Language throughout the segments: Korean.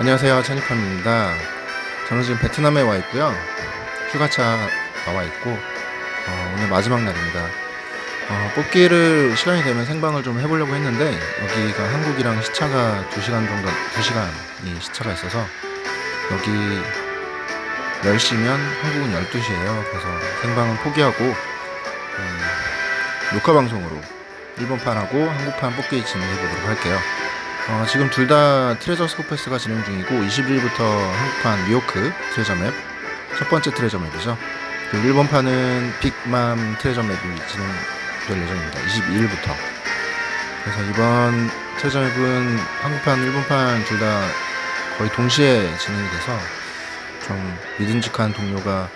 안녕하세요. 찬이팜입니다. 저는 지금 베트남에 와 있고요. 휴가차 나와 있고 어, 오늘 마지막 날입니다. 어, 뽑기를 시간이 되면 생방을 좀 해보려고 했는데 여기가 한국이랑 시차가 2시간 정도 2시간이 시차가 있어서 여기 10시면 한국은 12시예요. 그래서 생방은 포기하고 음, 녹화 방송으로 일본판하고 한국판 뽑기 진행해 보도록 할게요 어, 지금 둘 다 트레저 스코패스가 진행 중이고 21일부터 한국판 미호크 트레저 맵 첫 번째 트레저 맵이죠. 그리고 일본 판은 빅맘 트레저 맵이 진행될 예정입니다. 22일부터. 그래서 이번 트레저 맵은 한국판, 일본판 둘 다 거의 동시에 진행이 돼서 좀 믿음직한 동료가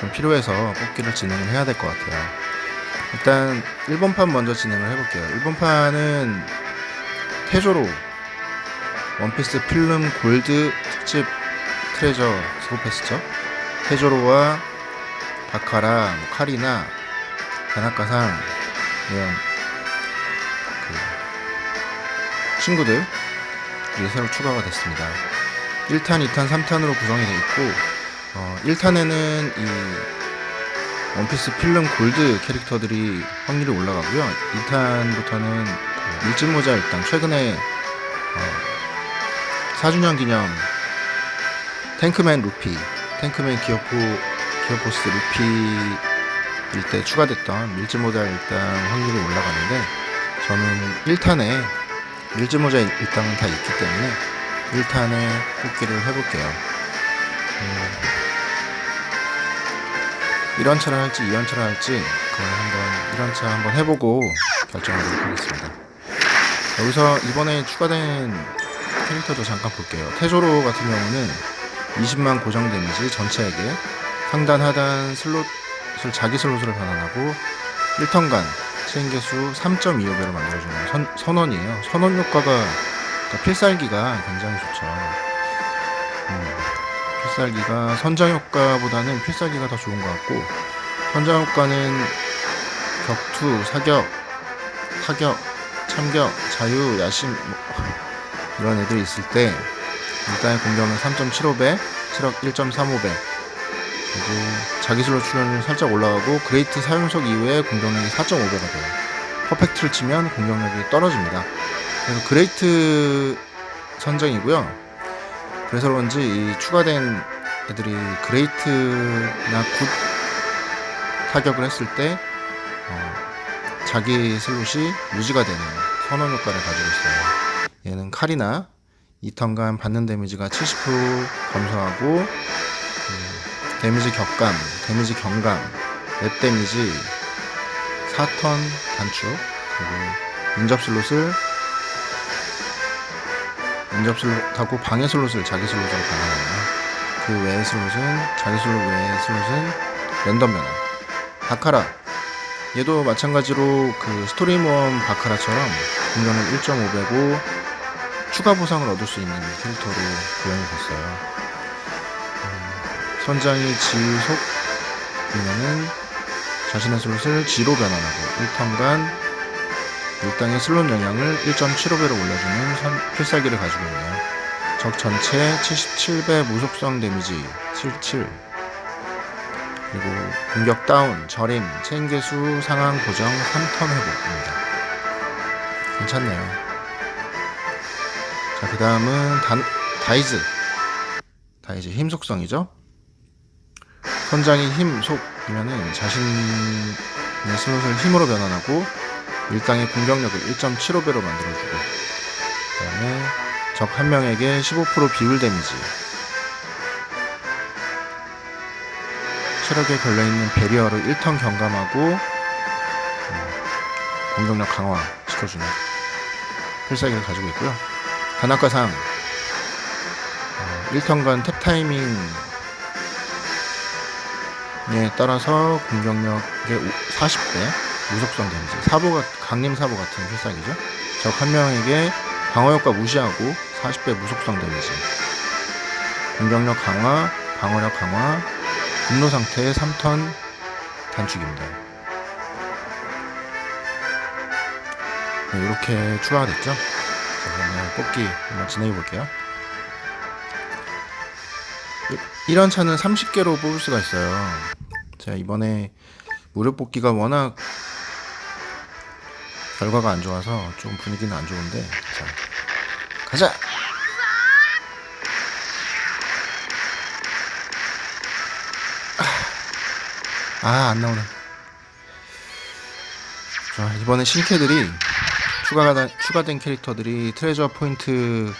좀 필요해서 뽑기를 진행을 해야 될 것 같아요. 일단 일본판 먼저 진행을 해볼게요. 일본판은 태조로 원피스 필름 골드 특집 트레저 스코패스죠. 태조로와 바카라, 뭐 카리나, 다나카상 이런 그 친구들이 새로 추가가 됐습니다. 1탄, 2탄, 3탄으로 구성이 되어 있고 어, 1탄에는 이 원피스 필름 골드 캐릭터들이 확률이 올라가고요. 2탄부터는 그 밀짚 모자 일단 최근에 어, 4주년 기념 탱크맨 루피, 탱크맨 기어포 기어포스 루피일 때 추가됐던 밀짚 모자 일당 확률이 올라가는데 저는 1탄에 밀짚 모자 일당은 다 있기 때문에 1탄에 뽑기를 해볼게요. 음, 1원차를 할지 2원차를 할지 그걸 한번 1원차 한번 해보고 결정하도록 하겠습니다. 여기서 이번에 추가된 캐릭터도 잠깐 볼게요. 테조로 같은 경우는 20만 고정 데미지 전체에게 상단 하단 슬롯을 자기 슬롯으로 변환하고 1턴간 체인 개수 3.25배로 만들어주는 선, 선원이에요. 선원 효과가 그러니까 필살기가 굉장히 좋죠. 음, 필살기가 선장 효과보다는 필살기가 더 좋은 것 같고 선장 효과는 격투, 사격, 타격, 참격, 자유, 야심 뭐, 이런 애들이 있을 때 일단의 공격은 3.75배, 체력 1.35배 그리고 자기슬로 출연이 살짝 올라가고 그레이트 사용석 이후에 공격력이 4.5배가 돼요. 퍼펙트를 치면 공격력이 떨어집니다. 그래서 그레이트 선정이고요. 그래서 그런지 이 추가된 애들이 그레이트나 굿 타격을 했을 때 어, 자기 슬롯이 유지가 되는 선언 효과를 가지고 있어요. 얘는 칼이나 2턴간 받는 데미지가 70% 감소하고 음, 데미지 격감, 데미지 경감, 랩 데미지 4턴 단축 그리고 인접 슬롯을 인접 슬롯하고 방해 슬롯을 자기 슬롯으로 변환해요. 그 외의 슬롯은 자기 슬롯 외의 슬롯은 랜덤 변환. 바카라 얘도 마찬가지로 그 스토리 모험 바카라처럼 공격은 1.5배고 추가 보상을 얻을 수 있는 캐릭터로 구현이 됐어요. 음, 선장이 지속이면은 자신의 슬롯을 지로 변환하고 1턴간 일당의 슬롯 영향을 1.75배로 올려주는 선, 필살기를 가지고 있네요. 적 전체 77배 무속성 데미지 77 그리고 공격 다운, 절임, 체인 개수 상황 고정 3턴 회복입니다. 괜찮네요. 자, 그 다음은 다이즈. 다이즈 힘 속성이죠. 선장이 힘 속이면은 자신의 슬롯을 힘으로 변환하고 일당의 공격력을 1.75배로 만들어주고 그 다음에 적 한 명에게 15% 비율 데미지 체력에 걸려있는 베리어를 1턴 경감하고 음, 공격력 강화 시켜주는 필살기를 가지고 있고요. 단학과상 어, 1턴간 탭 타이밍에 따라서 공격력의 40배 무속성 데미지. 사보 강림 사보 같은 필살기죠. 적 한 명에게 방어 효과 무시하고 40배 무속성 데미지. 공격력 강화 방어력 강화 분노 상태의 3턴 단축입니다. 네, 이렇게 추가가 됐죠? 자, 그러면 뽑기 한번 진행해 볼게요. 1원차는 30개로 뽑을 수가 있어요. 제가 이번에 무료 뽑기가 워낙 결과가 안 좋아서 좀 분위기는 안 좋은데 자 가자 아, 안 나오네. 자, 이번에 신캐들이 추가가, 추가된 캐릭터들이 트레저 포인트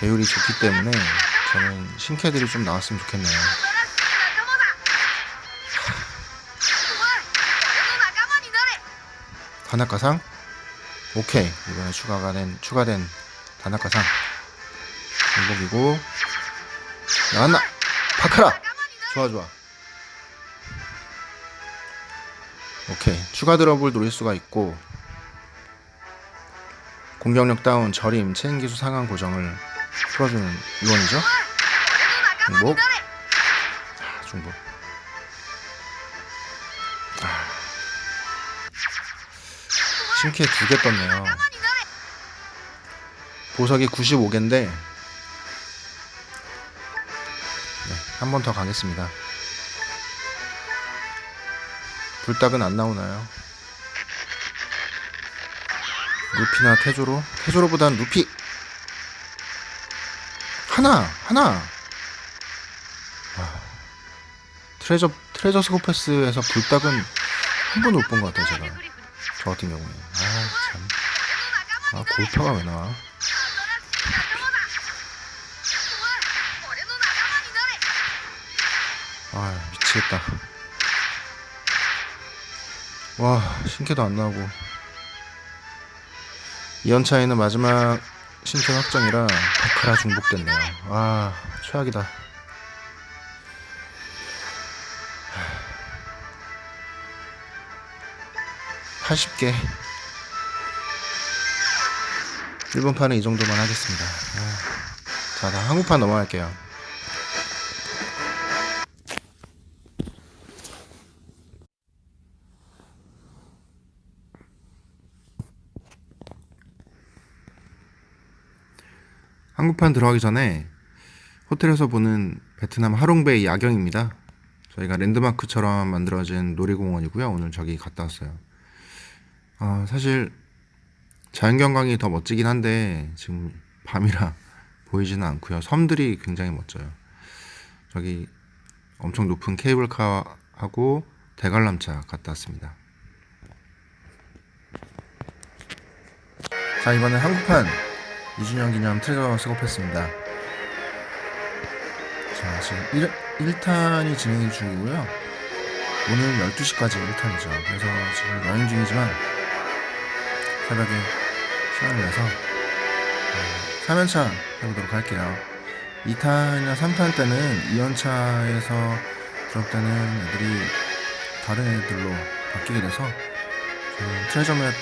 배율이 좋기 때문에 저는 신캐들이 좀 나왔으면 좋겠네요. 단학가상? 오케이. 이번에 추가가 된, 추가된 단학가상. 행복이고. 나왔나? 파카라 좋아, 좋아. 오케이. 추가 드러블 노릴 수가 있고 공격력 다운, 절임 체인기수 상한 고정을 풀어주는 요원이죠 중복. 뭐? 아, 중복. 아. 신캐 두 개 떴네요. 보석이 95개인데 네, 한번 더 가겠습니다. 불닭은 안 나오나요? 루피나 태조로? 태조로보단 루피! 하나! 하나! 아, 트레저, 트레저 스코패스에서 불닭은 한 번도 못 본 것 같아요, 제가. 저 같은 경우에. 아, 참. 아, 골파가 왜 나와? 아, 미치겠다. 와 신캐도 안 나오고. 2연차에는 마지막 신캐 확정이라 바카라 중복됐네요. 아 최악이다. 80개. 1번판은 이 정도만 하겠습니다. 아, 자, 다 한국판 넘어갈게요 한국판 들어가기 전에 호텔에서 보는 베트남 하롱베이 야경입니다. 저희가 랜드마크처럼 만들어진 놀이공원이고요. 오늘 저기 갔다 왔어요. 아, 사실 자연경관이 더 멋지긴 한데 지금 밤이라 보이지는 않고요. 섬들이 굉장히 멋져요. 저기 엄청 높은 케이블카하고 대관람차 갔다 왔습니다. 자 이번엔 한국판 2주년 기념 트레저 스kop했습니다. 자 지금 1, 1탄이 진행 중이고요. 오늘 12시까지 1탄이죠. 그래서 지금 여행 중이지만 새벽에 시간을 내서 어, 3연차 해보도록 할게요. 2탄이나 3탄 때는 2연차에서 드롭되는 애들이 다른 애들로 바뀌게 돼서 저는 트레저 맵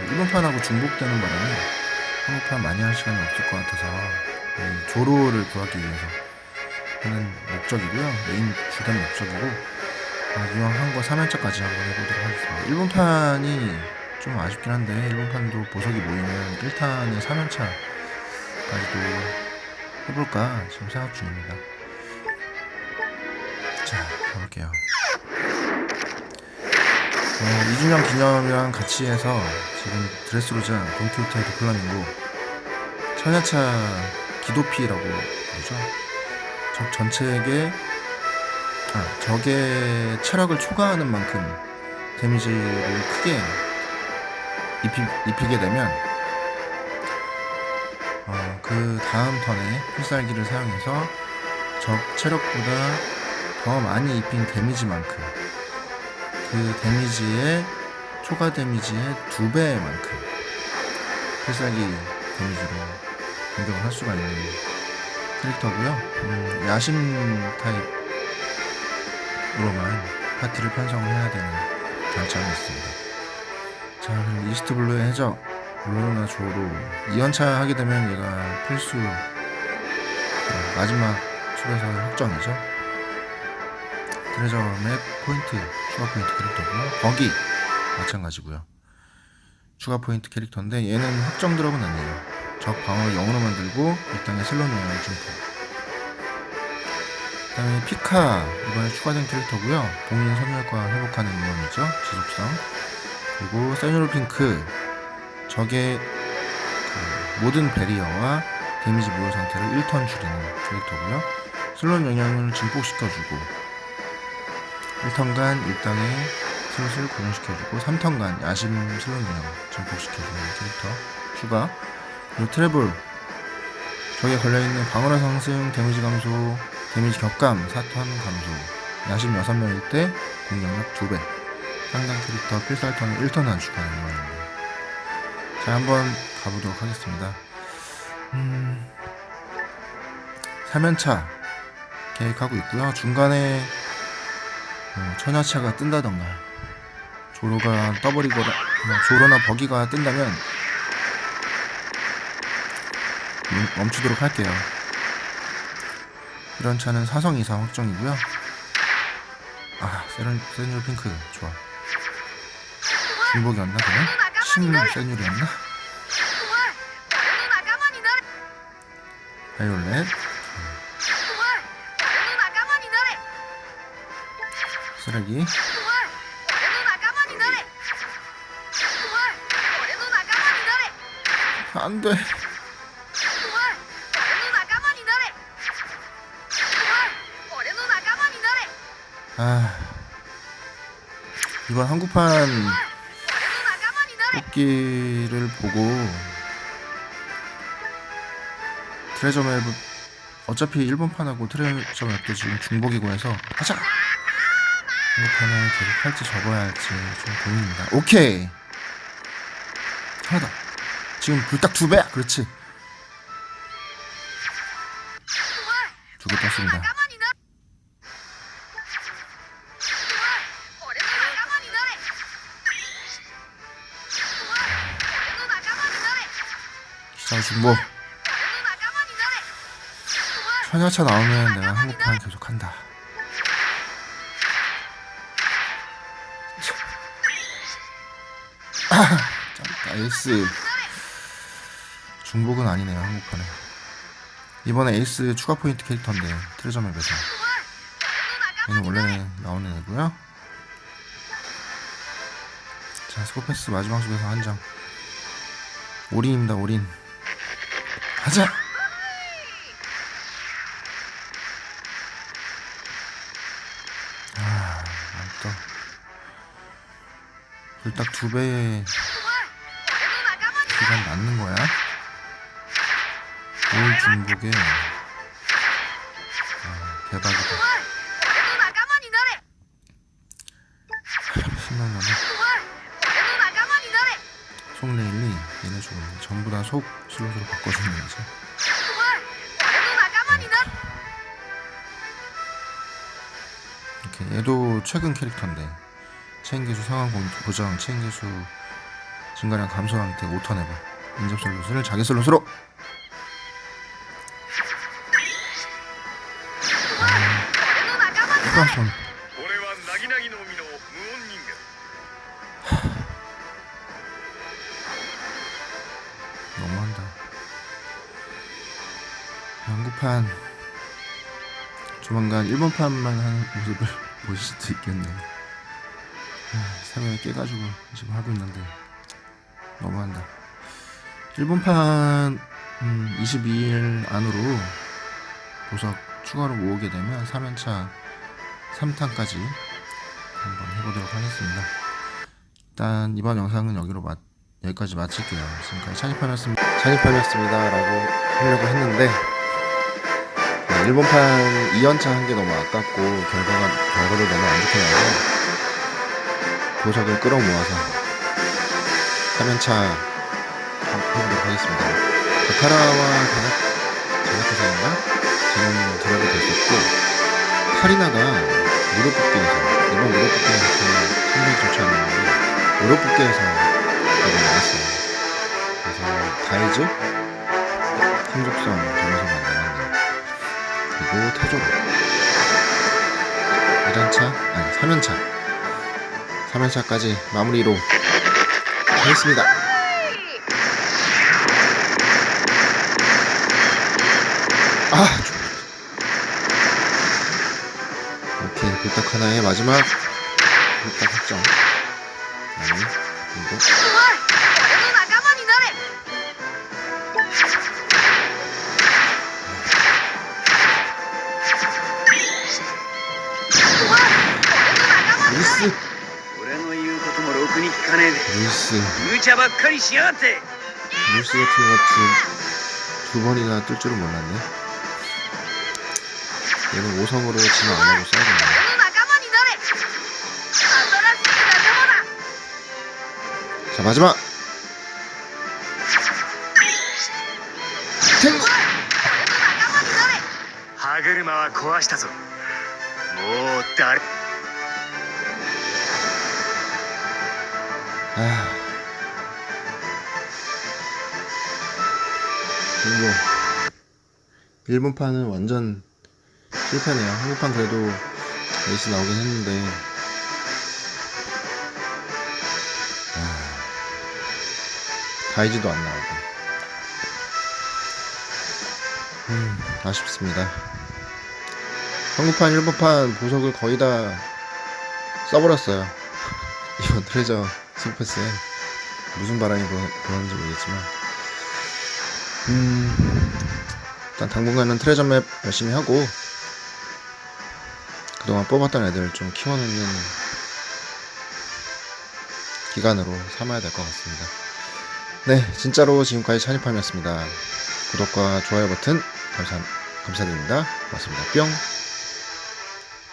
1번판하고 중복되는 바람에 한국판 많이 할 시간이 없을 것 같아서 이 조로를 구하기 위해서 하는 목적이고요. 메인 주된 목적이고 아, 이왕 한 거 3연차까지 한번 해보도록 하겠습니다. 1번판이 좀 아쉽긴 한데 1번판도 보석이 모이면 1탄의 3연차까지도 해볼까 지금 생각 중입니다. 자 가볼게요. 어, 2주년 기념이랑 같이 해서 지금 드레스로자 돈키호테 도플라밍고 천야차 기도피라고 부르죠. 적 전체에게 아, 적의 체력을 초과하는 만큼 데미지를 크게 입히, 입히게 되면 어, 그 다음 턴에 필살기를 사용해서 적 체력보다 더 많이 입힌 데미지만큼 그 데미지의 초과 데미지의 두 배만큼 필살기 데미지로 공격을 할 수가 있는 캐릭터고요. 음, 야심 타입으로만 파티를 편성을 해야 되는 단점이 있습니다. 자, 그럼 이스트 블루의 해적 룰루나 조로 2연차 하게 되면 얘가 필수 어, 마지막 숲에서 확정이죠. 트레저 맵 포인트 추가 포인트 캐릭터고요. 버기 마찬가지고요. 추가 포인트 캐릭터인데 얘는 확정 드롭은 아니에요. 적 방어를 0으로 만들고 이 땅에 슬롯 영향을 증폭. 그다음에 피카 이번에 추가된 캐릭터고요. 봉인 선열과 회복하는 모험이죠. 지속성. 그리고 세뉴로 핑크 적의 그 모든 베리어와 데미지 무효 상태를 1턴 줄이는 캐릭터고요. 슬롯 영향을 증폭시켜주고 1턴간 일당의 슬롯을 고정시켜주고 3턴간 야심 슬롯 영향 증폭시켜주는 캐릭터 추가. 그리고 트래블. 적에 걸려있는 방어력 상승, 데미지 감소, 데미지 격감, 4턴 감소. 야심 6명일 때 공격력 2배. 상당 캐릭터 필살턴을 1턴 한 추가하는 모양입니다. 자 한번 가보도록 하겠습니다. 음... 3연차 계획하고 있고요. 중간에 어, 천하차가 뜬다던가 조로가 떠버리거나 뭐 조로나 버기가 뜬다면 멈추도록 할게요. 이런 차는 사성 이상 확정이고요. 아, 세른 세뉴 핑크 좋아. 중복이었나 그냥? 신문 세뉴이었나? 바이올렛 쓰레기. 안돼. 아. 이번 한국판 뽑기를 보고 트레저 맵 어차피 일본판하고 트레저 맵도 지금 중복이고 해서 가자! 이편을 계속 할지 접어야 할지 좀 고민입니다. 오케이. 하나 더. 지금 불닭 두 배야. 그렇지. 두 개 떴습니다. 기장 중보. 뭐? 천여차 나오면 내가 한국판 계속한다. 에이스. 중복은 아니네요 한국판에. 이번에 에이스 추가 포인트 캐릭터인데 트레저 맵에서 얘는 원래 나오는 애고요. 자 스코패스 마지막 속에서 한장 올인입니다 올인. 가자 딱 두 배의 기간 맞는 거야? 올 중복에 아, 대박이다. 신나나 속레일리 얘네 죽었네. 전부 다 속 슬롯으로 바꿔주는 거지. 이렇게 얘도 최근 캐릭터인데 체인기수 상황 보정, 체인기수 증가량 감소 상태 5턴 해봐. 인접 솔로스를 자기 슬롯으로 후방손. 아, 한 조만간 일본판만 하는 모습을 보실 수 있겠네요. 새벽에 깨가지고 지금 하고 있는데 너무한다. 일본판 음, 22일 안으로 보석 추가로 모으게 되면 3연차 3탄까지 한번 해보도록 하겠습니다. 일단 이번 영상은 여기로 마치겠습니다 여기까지 마칠게요. 지금까지 찬이판이었습니다. 찬이판이었습니다 라고 하려고 했는데 네, 일본판 2연차 한 게 너무 아깝고 결과가 결과도 너무 안 좋게 나와서 보석을 끌어모아서 3연차 해보도록 하겠습니다. 바카라와 가나카사인가 쟤는 드랍이 됐었고 카리나가 무릎 뽑기에서 이번 무릎 뽑기에서 상당히 좋지 않았는데 무릎 뽑기에서 되게 나왔어요. 그래서 다이즈, 힘족성 점에서만 나왔네요. 그리고 태조로 1연차, 아니 3연차 3연차까지 마무리로 하겠습니다. 아, 좋- 물딱 하나의 마지막 물딱 확정. 아니, 그리 で 루이스, 無茶ばっかりしやがって 루이스 같은 애가 두, 두 번이나 뜰 줄은 몰랐네. 얘는 5성으로 진화 안 하고 써야겠네. 俺の仲間になれ新しい仲間だ 자, 마지막! 탱! 俺の仲間になれ歯車は壊したぞもう誰 아. 그리고 일본판은 완전 실패네요. 한국판 그래도 에이스 나오긴 했는데 아, 다이지도 안 나오고 음, 아쉽습니다. 한국판, 일본판 보석을 거의 다 써버렸어요. 이번 트레저 스패스에 무슨 바람이 불- 불었는지 모르겠지만 음 일단 당분간은 트레저 맵 열심히 하고 그동안 뽑았던 애들 좀 키워놓는 기간으로 삼아야 될 것 같습니다. 네 진짜로 지금까지 찬이팜이었습니다. 구독과 좋아요 버튼 감사, 감사드립니다. 고맙습니다. 뿅